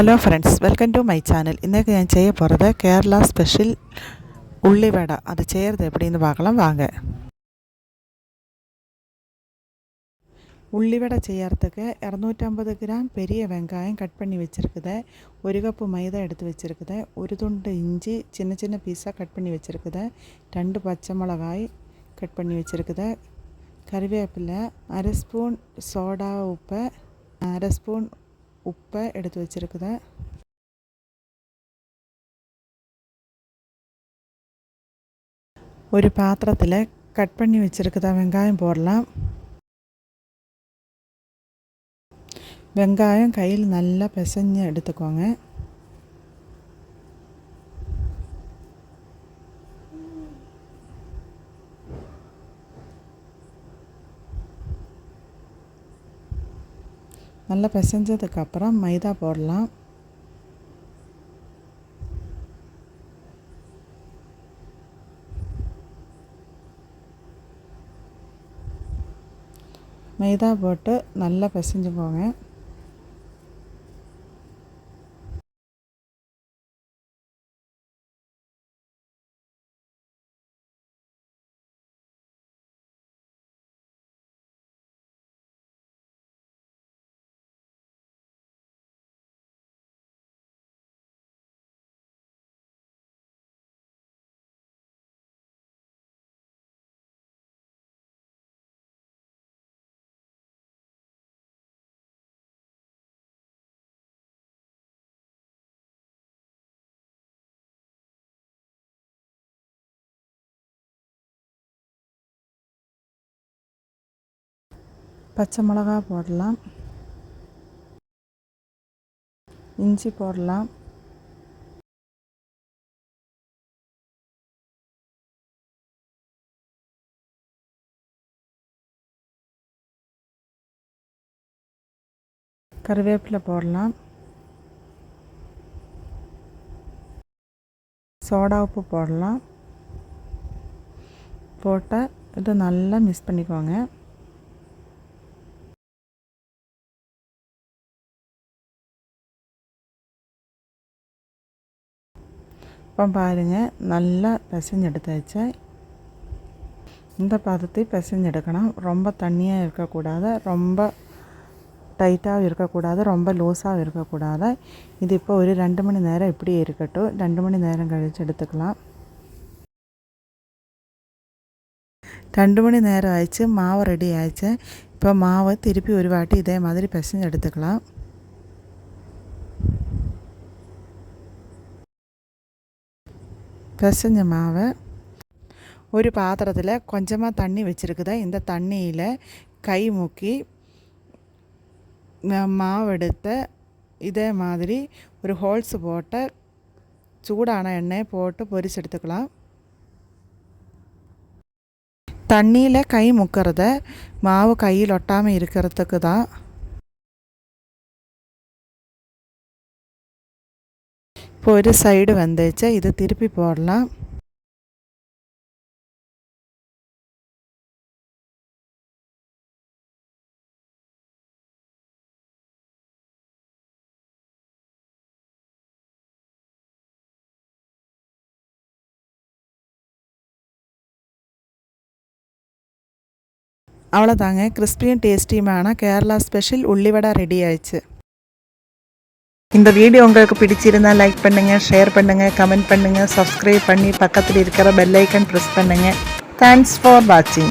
Hello friends welcome to my channel இன்றைக்கி நான் செய்ய போகிறது கேரளா ஸ்பெஷல் உள்ளி வடை அது செய்கிறது எப்படின்னு பார்க்கலாம் வாங்க. உள்ளி வடை செய்யறதுக்கு இரநூற்றம்பது கிராம் பெரிய வெங்காயம் கட் பண்ணி வச்சுருக்குது. ஒரு கப்பு மைதா எடுத்து வச்சுருக்குது. ஒரு துண்டு இஞ்சி சின்ன சின்ன பீஸாக கட் பண்ணி வச்சுருக்குது. ரெண்டு பச்சை மிளகாய் கட் பண்ணி வச்சுருக்குது. கறிவேப்பிலை அரை ஸ்பூன் சோடா உப்பு அரை ஸ்பூன் உப்பை எடுத்து வச்சுருக்குதேன் ஒரு பாத்திரத்தில் கட் பண்ணி வச்சுருக்குத வெங்காயம் போடலாம். வெங்காயம் கையில் நல்லா பிசைஞ்சு எடுத்துக்கோங்க. நல்லா பிசைஞ்சதுக்கப்புறம் மைதா போடலாம். மைதா போட்டு நல்லா பிசைஞ்சுக்கோங்க. பச்சை மிளகா போடலாம். இஞ்சி போடலாம். கருவேப்பிலை போடலாம். சோடா உப்பு போடலாம். போட்டால் இது நல்லா மிக்ஸ் பண்ணிக்கோங்க. இப்போ பாருங்கள் நல்லா பிசைஞ்செடுத்தாச்சு? இந்த பதத்தை பிசைஞ்செடுக்கணும். ரொம்ப தண்ணியாக இருக்கக்கூடாது ரொம்ப டைட்டாகவும் இருக்கக்கூடாது ரொம்ப லூஸாகவும் இருக்கக்கூடாது. இது இப்போ ஒரு ரெண்டு மணி நேரம் இப்படி இருக்கட்டும். ரெண்டு மணி நேரம் கழித்து எடுத்துக்கலாம். ரெண்டு மணி நேரம் ஆயிடுச்சு மாவு ரெடி ஆயிடுச்சு. இப்போ மாவை திருப்பி ஒரு வாட்டி இதே மாதிரி பிசைஞ்சு எடுத்துக்கலாம். பிசைஞ்ச மாவை ஒரு பாத்திரத்தில் கொஞ்சமாக தண்ணி வச்சுருக்குது இந்த தண்ணியில் கை முக்கி மாவு எடுத்து இதே மாதிரி ஒரு ஹோல்ஸ் போட்ட சூடான எண்ணெயை போட்டு பொரிச்சு எடுத்துக்கலாம். தண்ணியில் கை முக்கிறத மாவு கையில் ஒட்டாமல் இருக்கிறதுக்கு தான் இப்போ ஒரு சைடு வந்துச்சு. இது திருப்பி போடலாம். அவ்வளோதாங்க கிறிஸ்பியும் டேஸ்டியுமான கேரளா ஸ்பெஷல் உள்ளிவடை ரெடி ஆயிடுச்சு. இந்த வீடியோ உங்களுக்கு பிடிச்சிருந்தால் லைக் பண்ணுங்கள் ஷேர் பண்ணுங்கள் கமெண்ட் பண்ணுங்கள் சப்ஸ்கிரைப் பண்ணி பக்கத்தில் இருக்கிற பெல் ஐக்கன் ப்ரெஸ் பண்ணுங்கள் தேங்க்ஸ் ஃபார் வாட்சிங்